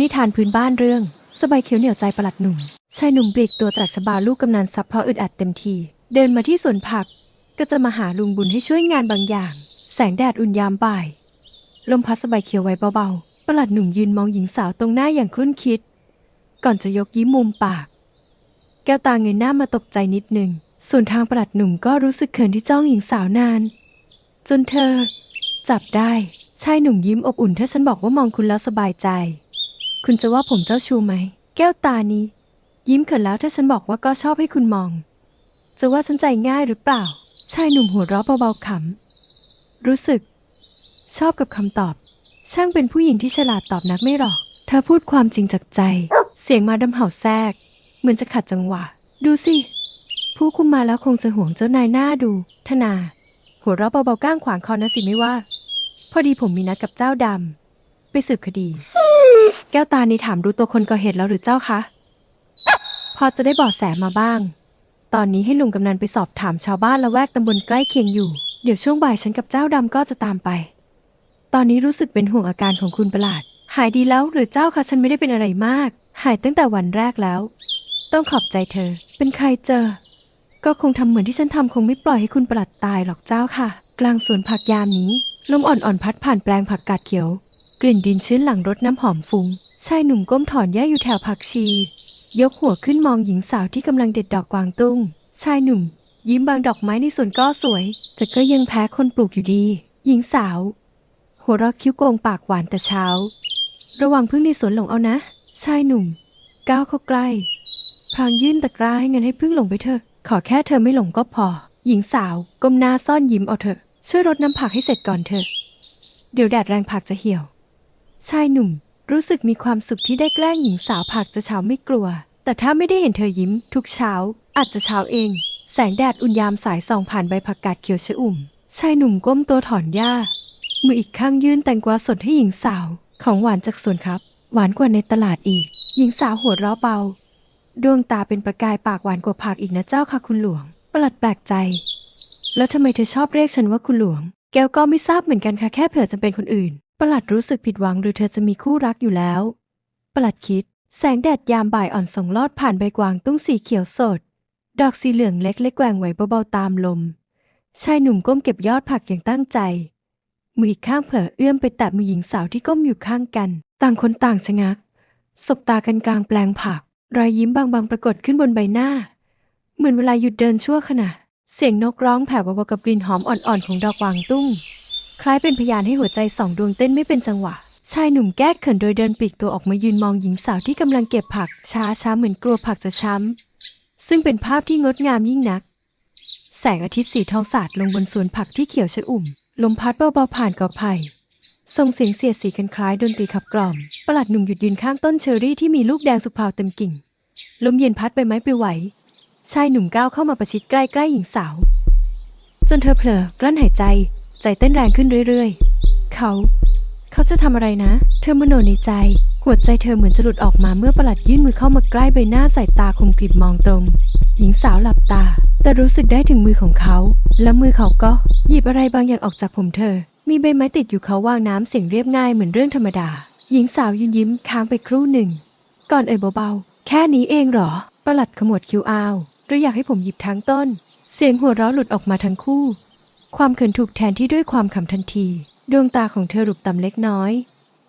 นิทานพื้นบ้านเรื่อง สบายเขียวเหนียวใจประหลัดหนุ่มชายหนุ่มปลีกตัวจากชบาลูกกำนันซับเพราะอึดอัดเต็มที เดินมาที่สวนผัก ก็จะมาหาลุงบุญให้ช่วยงานบางอย่าง แสงแดดอุ่นยามบ่าย ลมพัดสบายเขียวไว้เบาๆ ประหลัดหนุ่มยืนมองหญิงสาวตรงหน้าอย่างครุ่นคิด ก่อนจะยกยิ้มมุมปาก แก้วตาเงยหน้ามาตกใจนิดหนึ่งส่วนทางประหลัดหนุ่มก็รู้สึกเขินที่จ้องหญิงสาวนาน จนเธอ จับได้ชายหนุ่มยิ้มอบอุ่นถ้าฉันบอกว่ามองคุณแล้วสบายใจ คุณจะว่าผมเจ้าชูไหม แก้วตานี้ ยิ้มเขินแล้วถ้าฉันบอกว่าก็ชอบให้คุณมอง จะว่าฉันใจง่ายหรือเปล่า ชายหนุ่มหัวเราะเบาๆขำ รู้สึก ชอบกับคำตอบ ช่างเป็นผู้หญิงที่ฉลาดตอบนักไม่หรอก เธอพูดความจริงจากใจ เสียงมาดำเห่าแทรก เหมือนจะขัดจังหวะ ดูสิ ผู้คุมมาแล้วคงจะห่วงเจ้านายหน้าดูธนา หัวเราะเบาๆก้างขวางคอนะสิไม่ว่า พอดีผมมีนัดกับเจ้าดำไปสืบคดี แก้วตานี้ถามรู้ตัวคนก่อเหตุแล้วหรือเจ้าคะ พอจะได้เบาะแสมาบ้าง ตอนนี้ให้ลุงกำนันไปสอบถามชาวบ้านละแวกตำบลใกล้เคียงอยู่ เดี๋ยวช่วงบ่ายฉันกับเจ้าดำก็จะตามไป ตอนนี้รู้สึกเป็นห่วงอาการของคุณประหลาด หายดีแล้วหรือเจ้าคะฉันไม่ได้เป็นอะไรมาก หายตั้งแต่วันแรกแล้ว ต้องขอบใจเธอ เป็นใครเจอ ก็คงทำเหมือนที่ฉันทำคงไม่ปล่อยให้คุณประหลัดตายหรอกเจ้าค่ะ กลางสวนผักยามนี้ลมอ่อนๆพัดผ่านแปลงผักกาดเขียว ลิ่นดินชื้นหลังรดน้ำหอมฟุงชายหนุ่มก้มถอนหญ้าอยู่แถวผักชี ยกหัวขึ้นมองหญิงสาวที่กำลังเด็ดดอกกวางตุ้ง ชายหนุ่ม ยิ้มบางดอกไม้ในสวนก็สวย แต่ก็ยังแพ้คนปลูกอยู่ดี หญิงสาว หัวเราะคิ้วโกงปากหวานแต่เช้า ระวังพึ่งในสวนหลงเอานะ ชายหนุ่ม ก้าวเข้าใกล้ พลางยื่นตะกร้าให้เงินให้พึ่งหลงไปเถอะ ขอแค่เธอไม่หลงก็พอ หญิงสาวก้มหน้าซ่อนยิ้มเอาเถอะ ช่วยรดน้ำผักให้เสร็จก่อนเถอะ เดี๋ยวแดดแรงผักจะเหี่ยว ชายหนุ่ม รู้สึกมีความสุขที่ได้แกล้งหญิงสาวผักจะเช้าไม่กลัว แต่ถ้าไม่ได้เห็นเธอยิ้ม ทุกเช้า อาจจะเช้าเอง แสงแดดอุ่นยามสายส่องผ่านใบผักกาดเขียวชอุ่ม ชายหนุ่มก้มตัวถอนหญ้า มืออีกข้างยื่นแตงกวาสดให้หญิงสาว ของหวานจากสวนครับ หวานกว่าในตลาดอีก หญิงสาวหัวเราะเบา ดวงตาเป็นประกายปากหวานกว่าผักอีกนะเจ้าค่ะคุณหลวง ประหลัดแปลกใจ แล้วทำไมเธอชอบเรียกฉันว่าคุณหลวง แก้วก็ไม่ทราบเหมือนกันค่ะแค่เผื่อจะเป็นคนอื่น ประหลัดรู้สึกผิดหวังหรือเธอจะมีคู่รักอยู่แล้ว ประหลัดคิด แสงแดดยามบ่ายอ่อนส่องลอดผ่านใบกวางตุ้งสีเขียวสด ดอกสีเหลืองเล็กเล็กแกว่งไหวเบาๆตามลม ชายหนุ่มก้มเก็บยอดผักอย่างตั้งใจ มืออีกข้างเผลอเอื้อมไปแตะมือหญิงสาวที่ก้มอยู่ข้างกัน ต่างคนต่างชะงัก สบตากันกลางแปลงผัก รอยยิ้มบางๆปรากฏขึ้นบนใบหน้า เหมือนเวลาหยุดเดินชั่วขณะ เสียงนกร้องแผ่วเบาๆกับกลิ่นหอมอ่อนๆของดอกกวางตุ้ง คล้ายเป็นพยานให้หัวใจสองดวงเต้นไม่เป็นจังหวะ ชายหนุ่มแก้เขินโดยเดินปลีกตัวออกมายืนมองหญิงสาวที่กำลังเก็บผักช้าๆเหมือนกลัวผักจะช้ำ ซึ่งเป็นภาพที่งดงามยิ่งนัก แสงอาทิตย์สีทองสาดลงบนสวนผักที่เขียวชอุ่ม ลมพัดเบาๆผ่านกอไผ่ส่งเสียงเสียดสีกันคล้ายดนตรีขับกล่อม ประหลัดหนุ่มหยุดยืนข้างต้นเชอรี่ที่มีลูกแดงสุกพราวเต็มกิ่ง ลมเย็นพัดใบไม้ปลิวไหว ชายหนุ่มก้าวเข้ามาประชิดใกล้ๆหญิงสาว จนเธอเผลอกลั้นหายใจ ใจเต้นแรงขึ้นเรื่อยๆ เขา เขาจะทำอะไรนะ เธอมโนในใจ หัวใจเธอเหมือนจะหลุดออกมาเมื่อประหลัดยื่นมือเข้ามาใกล้ใบหน้าสายตาคมกริบมองตรง หญิงสาวหลับตา แต่รู้สึกได้ถึงมือของเขา และมือเขาก็หยิบอะไรบางอย่างออกจากผมเธอ มีใบไม้ติดอยู่เขาวางน้ำเสียงเรียบง่ายเหมือนเรื่องธรรมดา หญิงสาวยืนยิ้มค้างไปครู่หนึ่ง ก่อนเอ่ยเบาๆ แค่นี้เองเหรอ ประหลัดขมวดคิ้วอ้าวหรืออยากให้ผมหยิบทั้งต้น เสียงหัวเราะหลุดออกมาทั้งคู่ ความเขินถูกแทนที่ด้วยความขำทันที ดวงตาของเธอหลุบต่ำเล็กน้อย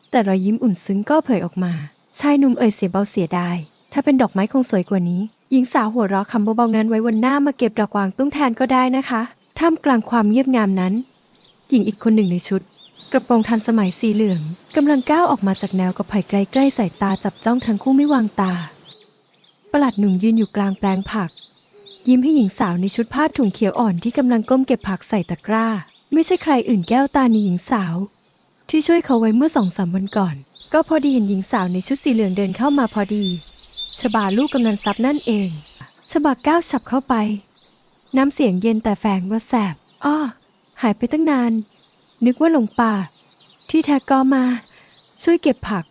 แต่รอยยิ้มอุ่นซึ้งก็เผยออกมา ชายหนุ่มเอ่ยเสียเบาเสียดาย ถ้าเป็นดอกไม้คงสวยกว่านี้ หญิงสาวหัวเราะคำเบาๆงั้นไว้วันหน้ามาเก็บดอกกวางตุ้งแทนก็ได้นะคะ ท่ามกลางความเงียบงามนั้น หญิงอีกคนหนึ่งในชุด กระโปรงทันสมัยสีเหลืองกำลังก้าวออกมาจากแนวกระไผ่ใกล้ๆสายตาจับจ้องทั้งคู่ไม่วางตาประหลัดหนุ่มยืนอยู่กลางแปลงผัก ยิ้มให้หญิงสาวในชุดผ้าถุงเขียวอ่อนที่กำลังก้มเก็บผักใส่ตะกร้า ไม่ใช่ใครอื่นแก้วตาในหญิงสาว ที่ช่วยเขาไว้เมื่อสองสามวันก่อน ก็พอดีเห็นหญิงสาวในชุดสีเหลืองเดินเข้ามาพอดีชบาลูกกำนันซับนั่นเองชบาก้าวฉับเข้าไป น้ำเสียงเย็นแต่แฝงว่าแสบอ้อหายไปตั้งนาน นึกว่าหลงป่า ที่แท้ก็มา ช่วยเก็บผัก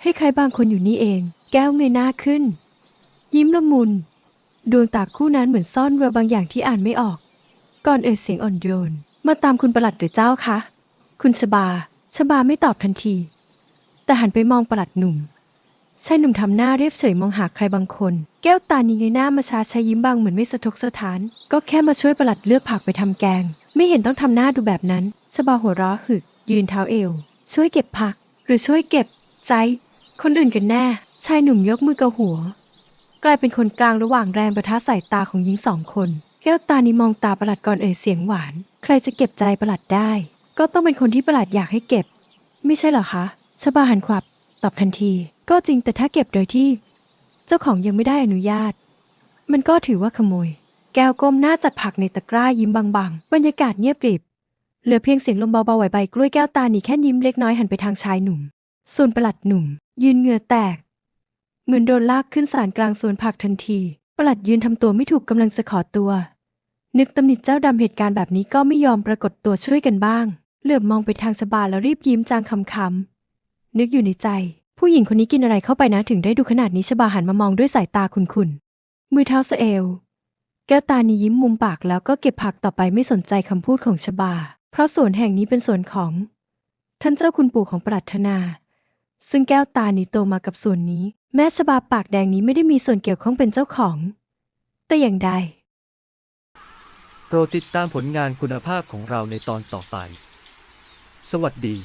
ให้ใครบางคนอยู่นี่เอง แก้วเงยหน้าขึ้น ยิ้มละมุน ดวงตาคู่นั้นเหมือนซ่อนแววบางอย่างที่อ่านไม่ออก ก่อนเอ่ยเสียงอ่อนโยน มาตามคุณประหลัดหรือเจ้าคะ คุณชบา ชบาไม่ตอบทันที แต่หันไปมองประหลัดหนุ่มชายหนุ่มทำหน้าเรียบเฉยมองหาใครบางคน แก้วตานีเงยหน้ามาชาชายยิ้มบางเหมือนไม่สะทกสะท้าน ก็แค่มาช่วยประหลัดเลือกผักไปทำแกง ไม่เห็นต้องทำหน้าดูแบบนั้น ชบาหัวเราะหึก ยืนเท้าเอว ช่วยเก็บผัก หรือช่วยเก็บ ใจ คนอื่นกันแน่ ชายหนุ่มยกมือเกาหัว กลายเป็นคนกลางระหว่างแรงประทะสายตาของหญิงสองคน แก้วตานี้มองตาประหลัดก่อนเอ่ยเสียงหวาน ใครจะเก็บใจประหลัดได้ ก็ต้องเป็นคนที่ประหลัดอยากให้เก็บ ไม่ใช่เหรอคะชบาหันขวับตอบทันที ก็จริงแต่ถ้าเก็บโดยที่ เจ้าของยังไม่ได้อนุญาต มันก็ถือว่าขโมย แก้วก้มหน้าจัดผักในตะกร้ายิ้มบางๆ บรรยากาศเงียบกริบเหลือเพียงเสียงลมเบาๆไหวใบกล้วยแก้วตาหนีแค่ยิ้มเล็กน้อยหันไปทางชายหนุ่ม ส่วนประหลัดหนุ่ม ยืนเหงื่อแตก เหมือนโดนลากขึ้นศาลกลางสวนผักทันที ประหลัดยืนทำตัวไม่ถูกกำลังจะขอตัว นึกตำหนิเจ้าดำเหตุการณ์แบบนี้ก็ไม่ยอมปรากฏตัวช่วยกันบ้าง เหลือบมองไปทางสบาแล้วรีบยิ้มจางคำๆนึกอยู่ในใจ ผู้หญิงคนนี้กินอะไรเข้าไปนะถึงได้ดูขนาดนี้ชบาหันมามองด้วยสายตาคุนๆมือเท้าสเอวแก้วตานียิ้มมุมปากแล้วก็เก็บผักต่อไปไม่สนใจคำพูดของชบา เพราะสวนแห่งนี้เป็นสวนของ ท่านเจ้าคุณปู่ของปรารถนาซึ่งแก้วตานีโตมากับส่วนนี้ แม้สบาปากแดงนี้ไม่ได้มีส่วนเกี่ยวข้องเป็นเจ้าของ แต่อย่างใด โปรดติดตามผลงานคุณภาพของเราในตอนต่อไป สวัสดี